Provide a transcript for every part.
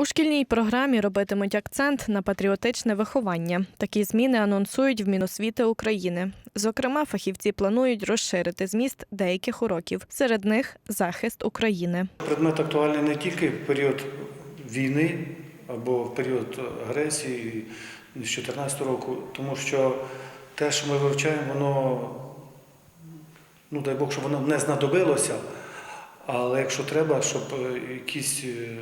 У шкільній програмі робитимуть акцент на патріотичне виховання. Такі зміни анонсують в Міносвіти України. Зокрема, фахівці планують розширити зміст деяких уроків. Серед них захист України. Предмет актуальний не тільки в період війни або в період агресії з 2014 року, тому що те, що ми вивчаємо, воно, ну дай Бог, щоб воно не знадобилося, але якщо треба, щоб якийсь е,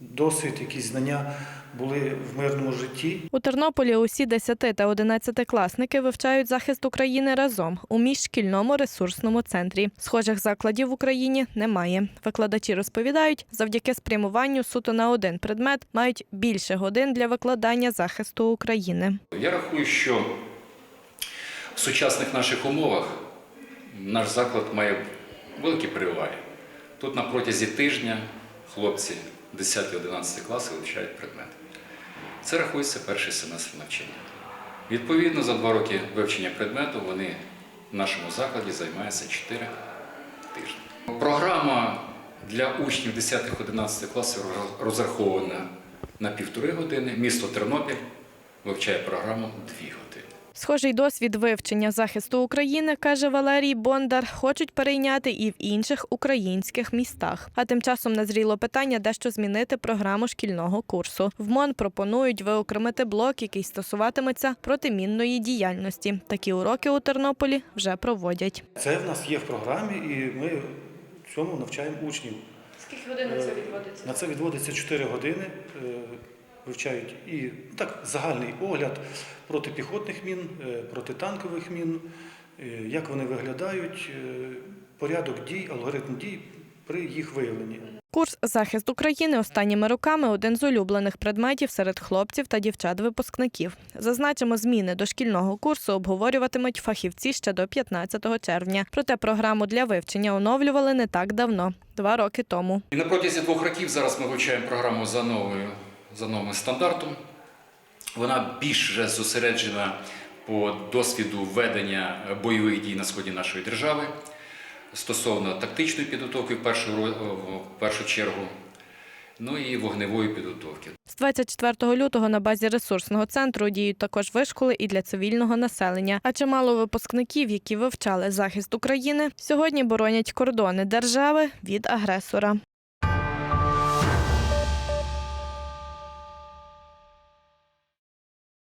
досвід, якісь знання були в мирному житті, У Тернополі усі 10 та 11 класники вивчають захист України разом у міжшкільному ресурсному центрі. Схожих закладів в Україні немає. Викладачі розповідають, завдяки спрямуванню суто на один предмет мають більше годин для викладання захисту України. Я рахую, що в сучасних наших умовах наш заклад має великі переваги. Тут на протязі тижня хлопці 10-11 класи вивчають предмети. Це рахується перший семестр навчання. Відповідно, за два роки вивчення предмету вони в нашому закладі займаються 4 тижні. Програма для учнів 10-11 класів розрахована на півтори години. Місто Тернопіль вивчає програму 2 години. Схожий досвід вивчення захисту України, каже Валерій Бондар, хочуть перейняти і в інших українських містах. А тим часом назріло питання дещо змінити програму шкільного курсу. В МОН пропонують виокремити блок, який стосуватиметься протимінної діяльності. Такі уроки у Тернополі вже проводять. це в нас є в програмі, і ми в цьому навчаємо учнів. Скільки годин на це відводиться? На це відводиться 4 години. Вивчають і ну, так загальний огляд протипіхотних мін, е, протитанкових мін, е, як вони виглядають, е, порядок дій, алгоритм дій при їх виявленні. Курс захист України останніми роками один з улюблених предметів серед хлопців та дівчат-випускників. Зазначимо, зміни до шкільного курсу обговорюватимуть фахівці ще до 15 червня. Проте програму для вивчення оновлювали не так давно два роки тому. І на протязі двох років зараз ми вивчаємо програму за новою за новим стандартом. Вона більш зосереджена по досвіду ведення бойових дій на сході нашої держави стосовно тактичної підготовки в першу, в першу чергу, ну і вогневої підготовки. З 24 лютого на базі ресурсного центру діють також вишколи і для цивільного населення. А чимало випускників, які вивчали захист України, сьогодні боронять кордони держави від агресора.